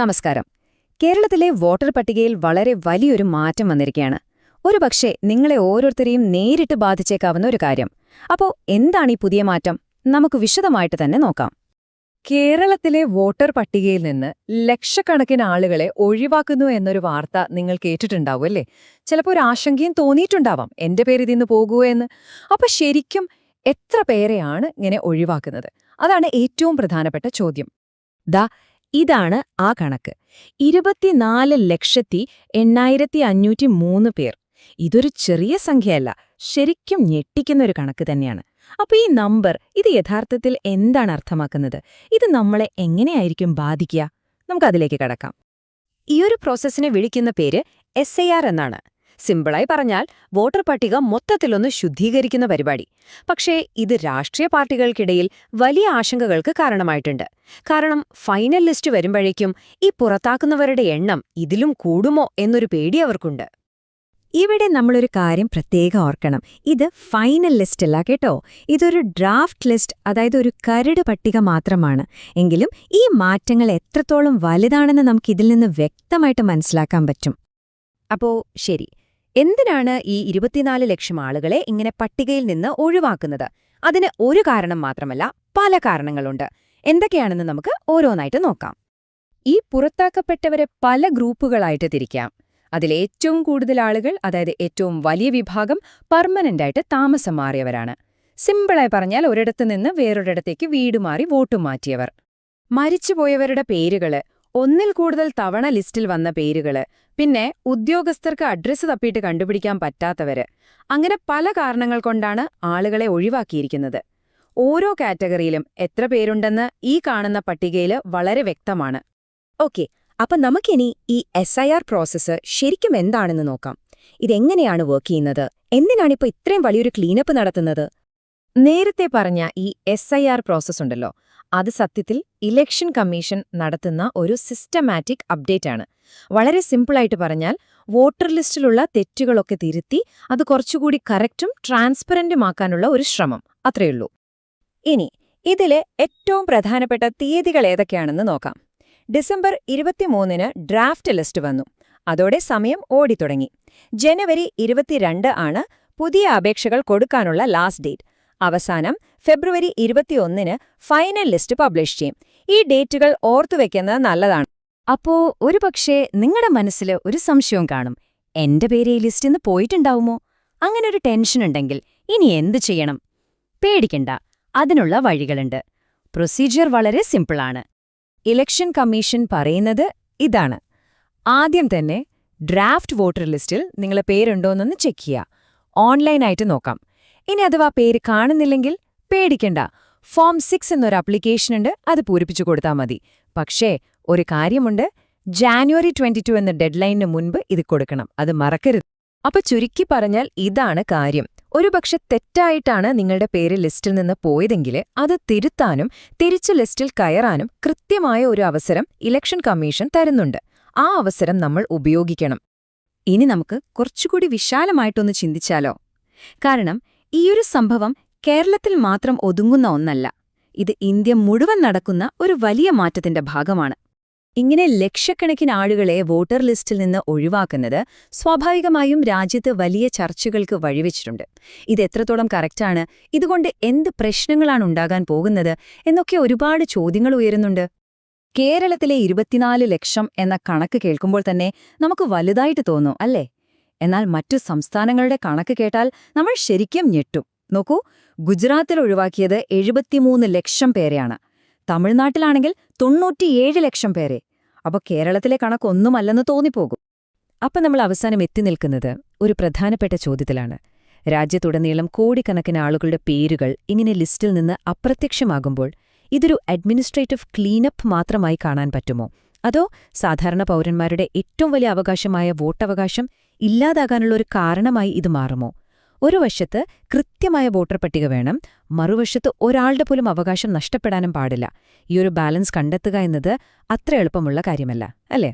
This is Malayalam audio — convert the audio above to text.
നമസ്കാരം. കേരളത്തിലെ വോട്ടർ പട്ടികയിൽ വളരെ വലിയൊരു മാറ്റം വന്നിരിക്കുകയാണ് ഒരുപക്ഷെ നിങ്ങളെ ഓരോരുത്തരെയും നേരിട്ട് ബാധിച്ചേക്കാവുന്ന ഒരു കാര്യം. അപ്പോൾ എന്താണ് ഈ പുതിയ മാറ്റം? നമുക്ക് വിശദമായിട്ട് തന്നെ നോക്കാം. കേരളത്തിലെ വോട്ടർ പട്ടികയിൽ നിന്ന് ലക്ഷക്കണക്കിന് ആളുകളെ ഒഴിവാക്കുന്നു എന്നൊരു വാർത്ത നിങ്ങൾ കേട്ടിട്ടുണ്ടാവും അല്ലേ? ചിലപ്പോൾ ഒരു ആശങ്കയും തോന്നിയിട്ടുണ്ടാവാം. എന്റെ പേര് ഇതിന്ന് പോകുമോ എന്ന്. അപ്പൊ ശരിക്കും എത്ര പേരെയാണ് ഇങ്ങനെ ഒഴിവാക്കുന്നത്? അതാണ് ഏറ്റവും പ്രധാനപ്പെട്ട ചോദ്യം. ദാ ഇതാണ് ആ കണക്ക്. ഇരുപത്തിനാല് ലക്ഷത്തി എണ്ണായിരത്തി അഞ്ഞൂറ്റി മൂന്ന് പേർ. ഇതൊരു ചെറിയ സംഖ്യയല്ല ശരിക്കും ഞെട്ടിക്കുന്ന ഒരു കണക്ക് തന്നെയാണ്. അപ്പോൾ ഈ നമ്പർ ഇത് യഥാർത്ഥത്തിൽ എന്താണ് അർത്ഥമാക്കുന്നത്? ഇത് നമ്മളെ എങ്ങനെയായിരിക്കും ബാധിക്കുക? നമുക്കതിലേക്ക് കടക്കാം. ഈയൊരു പ്രോസസ്സിനെ വിളിക്കുന്ന പേര് എസ് എന്നാണ്. സിമ്പിളായി പറഞ്ഞാൽ വോട്ടർ പട്ടിക മൊത്തത്തിലൊന്ന് ശുദ്ധീകരിക്കുന്ന പരിപാടി. പക്ഷേ ഇത് രാഷ്ട്രീയ പാർട്ടികൾക്കിടയിൽ വലിയ ആശങ്കകൾക്ക് കാരണമായിട്ടുണ്ട്. കാരണം ഫൈനൽ ലിസ്റ്റ് വരുമ്പോഴേക്കും ഈ പുറത്താക്കുന്നവരുടെ എണ്ണം ഇതിലും കൂടുമോ എന്നൊരു പേടി അവർക്കുണ്ട്. ഇവിടെ നമ്മളൊരു കാര്യം പ്രത്യേകം ഓർക്കണം. ഇത് ഫൈനൽ ലിസ്റ്റ് അല്ല കേട്ടോ. ഇതൊരു ഡ്രാഫ്റ്റ് ലിസ്റ്റ് അതായത് ഒരു കരട് പട്ടിക മാത്രമാണ്. എങ്കിലും ഈ മാറ്റങ്ങൾ എത്രത്തോളം വലുതാണെന്ന് നമുക്കിതിൽ നിന്ന് വ്യക്തമായിട്ട് മനസ്സിലാക്കാൻ പറ്റും. അപ്പോ ശരി. എന്തിനാണ് ഈ ഇരുപത്തിനാല് ലക്ഷം ആളുകളെ ഇങ്ങനെ പട്ടികയിൽ നിന്ന് ഒഴിവാക്കുന്നത്? അതിന് ഒരു കാരണം മാത്രമല്ല പല കാരണങ്ങളുണ്ട്. എന്തൊക്കെയാണെന്ന് നമുക്ക് ഓരോന്നായിട്ട് നോക്കാം. ഈ പുറത്താക്കപ്പെട്ടവരെ പല ഗ്രൂപ്പുകളായിട്ട് തിരിക്കാം. അതിലേറ്റവും കൂടുതൽ ആളുകൾ അതായത് ഏറ്റവും വലിയ വിഭാഗം പെർമനന്റായിട്ട് താമസം മാറിയവരാണ്. സിമ്പിളായി പറഞ്ഞാൽ ഒരിടത്തു നിന്ന് വേറൊരിടത്തേക്ക് വീട് മാറി വോട്ടും മാറ്റിയവർ. മരിച്ചുപോയവരുടെ പേരുകൾ ഒന്നിൽ കൂടുതൽ തവണ ലിസ്റ്റിൽ വന്ന പേരുകൾ പിന്നെ ഉദ്യോഗസ്ഥർക്ക് അഡ്രസ്സ് തപ്പിയിട്ട് കണ്ടുപിടിക്കാൻ പറ്റാത്തവര്. അങ്ങനെ പല കാരണങ്ങൾ കൊണ്ടാണ് ആളുകളെ ഒഴിവാക്കിയിരിക്കുന്നത്. ഓരോ കാറ്റഗറിയിലും എത്ര പേരുണ്ടെന്ന് ഈ കാണുന്ന പട്ടികയിൽ വളരെ വ്യക്തമാണ്. ഓക്കെ അപ്പൊ നമുക്കിനി ഈ എസ് ഐ ആർ പ്രോസസ്സ് ശരിക്കും എന്താണെന്ന് നോക്കാം. ഇതെങ്ങനെയാണ് വർക്ക് ചെയ്യുന്നത്? എന്തിനാണിപ്പോ ഇത്രയും വലിയൊരു ക്ലീനപ്പ് നടത്തുന്നത്? നേരത്തെ പറഞ്ഞ ഈ എസ് ഐ ആർ പ്രോസസ് ഉണ്ടല്ലോ അത് സത്യത്തിൽ ഇലക്ഷൻ കമ്മീഷൻ നടത്തുന്ന ഒരു സിസ്റ്റമാറ്റിക് അപ്ഡേറ്റ് ആണ്. വളരെ സിമ്പിളായിട്ട് പറഞ്ഞാൽ വോട്ടർ ലിസ്റ്റിലുള്ള തെറ്റുകളൊക്കെ തിരുത്തി അത് കുറച്ചുകൂടി കറക്റ്റും ട്രാൻസ്പെറന്റുമാക്കാനുള്ള ഒരു ശ്രമം. അത്രയുള്ളൂ ഇനി ഇതിലെ ഏറ്റവും പ്രധാനപ്പെട്ട തീയതികൾ ഏതൊക്കെയാണെന്ന് നോക്കാം. ഡിസംബർ ഇരുപത്തിമൂന്നിന് ഡ്രാഫ്റ്റ് ലിസ്റ്റ് വന്നു. അതോടെ സമയം ഓടിത്തുടങ്ങി. ജനുവരി ഇരുപത്തിരണ്ട് ആണ് പുതിയ അപേക്ഷകൾ കൊടുക്കാനുള്ള ലാസ്റ്റ് ഡേറ്റ് അവസാനം ഫെബ്രുവരി ഇരുപത്തിയൊന്നിന് ഫൈനൽ ലിസ്റ്റ് പബ്ലിഷ് ചെയ്യും. ഈ ഡേറ്റുകൾ ഓർത്തുവെക്കുന്നത് നല്ലതാണ്. അപ്പോ ഒരുപക്ഷേ നിങ്ങളുടെ മനസ്സിൽ ഒരു സംശയവും കാണും. എന്റെ പേര് ഈ ലിസ്റ്റിന്ന് പോയിട്ടുണ്ടാവുമോ? അങ്ങനെ ഒരു ടെൻഷൻ ഉണ്ടെങ്കിൽ ഇനി എന്തു ചെയ്യണം? പേടിക്കണ്ട അതിനുള്ള വഴികളുണ്ട്. പ്രൊസീജിയർ വളരെ സിമ്പിളാണ്. ഇലക്ഷൻ കമ്മീഷൻ പറയുന്നത് ഇതാണ്. ആദ്യം തന്നെ ഡ്രാഫ്റ്റ് വോട്ടർ ലിസ്റ്റിൽ നിങ്ങളെ പേരുണ്ടോന്നൊന്ന് ചെക്ക് ചെയ്യുക ഓൺലൈനായിട്ട് നോക്കാം. ഇനി അഥവാ പേര് കാണുന്നില്ലെങ്കിൽ പേടിക്കണ്ട. ഫോം സിക്സ് എന്നൊരു ആപ്ലിക്കേഷൻ ഉണ്ട് അത് പൂരിപ്പിച്ചു കൊടുത്താൽ മതി. പക്ഷേ ഒരു കാര്യമുണ്ട് ജാനുവരി ട്വന്റി ടു എന്ന ഡെഡ്ലൈനിന് മുൻപ് ഇത് കൊടുക്കണം അത് മറക്കരുത്. അപ്പൊ ചുരുക്കി പറഞ്ഞാൽ ഇതാണ് കാര്യം. ഒരുപക്ഷെ തെറ്റായിട്ടാണ് നിങ്ങളുടെ പേര് ലിസ്റ്റിൽ നിന്ന് പോയതെങ്കിൽ അത് തിരുത്താനും തിരിച്ച് ലിസ്റ്റിൽ കയറാനും കൃത്യമായ ഒരു അവസരം ഇലക്ഷൻ കമ്മീഷൻ തരുന്നുണ്ട്. ആ അവസരം നമ്മൾ ഉപയോഗിക്കണം. ഇനി നമുക്ക് കുറച്ചുകൂടി വിശാലമായിട്ടൊന്ന് ചിന്തിച്ചാലോ? കാരണം ഈയൊരു സംഭവം കേരളത്തിൽ മാത്രം ഒതുങ്ങുന്ന ഒന്നല്ല. ഇത് ഇന്ത്യ മുഴുവൻ നടക്കുന്ന ഒരു വലിയ മാറ്റത്തിന്റെ ഭാഗമാണ്. ഇങ്ങനെ ലക്ഷക്കണക്കിന് ആളുകളെ വോട്ടർ ലിസ്റ്റിൽ നിന്ന് ഒഴിവാക്കുന്നത് സ്വാഭാവികമായും രാജ്യത്ത് വലിയ ചർച്ചകൾക്ക് വഴിവെച്ചിട്ടുണ്ട്. ഇത് എത്രത്തോളം കറക്റ്റാണ്? ഇതുകൊണ്ട് എന്ത് പ്രശ്നങ്ങളാണ് ഉണ്ടാകാൻ പോകുന്നത്? എന്നൊക്കെ ഒരുപാട് ചോദ്യങ്ങൾ ഉയരുന്നുണ്ട്. കേരളത്തിലെ ഇരുപത്തിനാല് ലക്ഷം എന്ന കണക്ക് കേൾക്കുമ്പോൾ തന്നെ നമുക്ക് വലുതായിട്ട് തോന്നും അല്ലേ? എന്നാൽ മറ്റു സംസ്ഥാനങ്ങളുടെ കണക്ക് കേട്ടാൽ നമ്മൾ ശരിക്കും ഞെട്ടും. നോക്കൂ ഗുജറാത്തിൽ ഒഴിവാക്കിയത് എഴുപത്തിമൂന്ന് ലക്ഷം പേരെയാണ്. തമിഴ്നാട്ടിലാണെങ്കിൽ തൊണ്ണൂറ്റിയേഴ് ലക്ഷം പേരെ. അപ്പൊ കേരളത്തിലെ കണക്കൊന്നുമല്ലെന്ന് തോന്നിപ്പോകും. അപ്പൊ നമ്മൾ അവസാനം എത്തി നിൽക്കുന്നത് ഒരു പ്രധാനപ്പെട്ട ചോദ്യത്തിലാണ്. രാജ്യത്തുടനീളം കോടിക്കണക്കിന് ആളുകളുടെ പേരുകൾ ഇങ്ങനെ ലിസ്റ്റിൽ നിന്ന് അപ്രത്യക്ഷമാകുമ്പോൾ ഇതൊരു അഡ്മിനിസ്ട്രേറ്റീവ് ക്ലീനപ്പ് മാത്രമായി കാണാൻ പറ്റുമോ? അതോ സാധാരണ പൗരന്മാരുടെ ഏറ്റവും വലിയ അവകാശമായ വോട്ടവകാശം ഇല്ലാതാകാനുള്ള ഒരു കാരണമായി ഇത് മാറുമോ? ഒരു വശത്ത് കൃത്യമായ വോട്ടർ പട്ടിക വേണം മറുവശത്ത് ഒരാളുടെ പോലും അവകാശം നഷ്ടപ്പെടാനും പാടില്ല. ഈ ഒരു ബാലൻസ് കണ്ടെത്തുക എന്നത് അത്ര എളുപ്പമുള്ള കാര്യമല്ല അല്ലേ?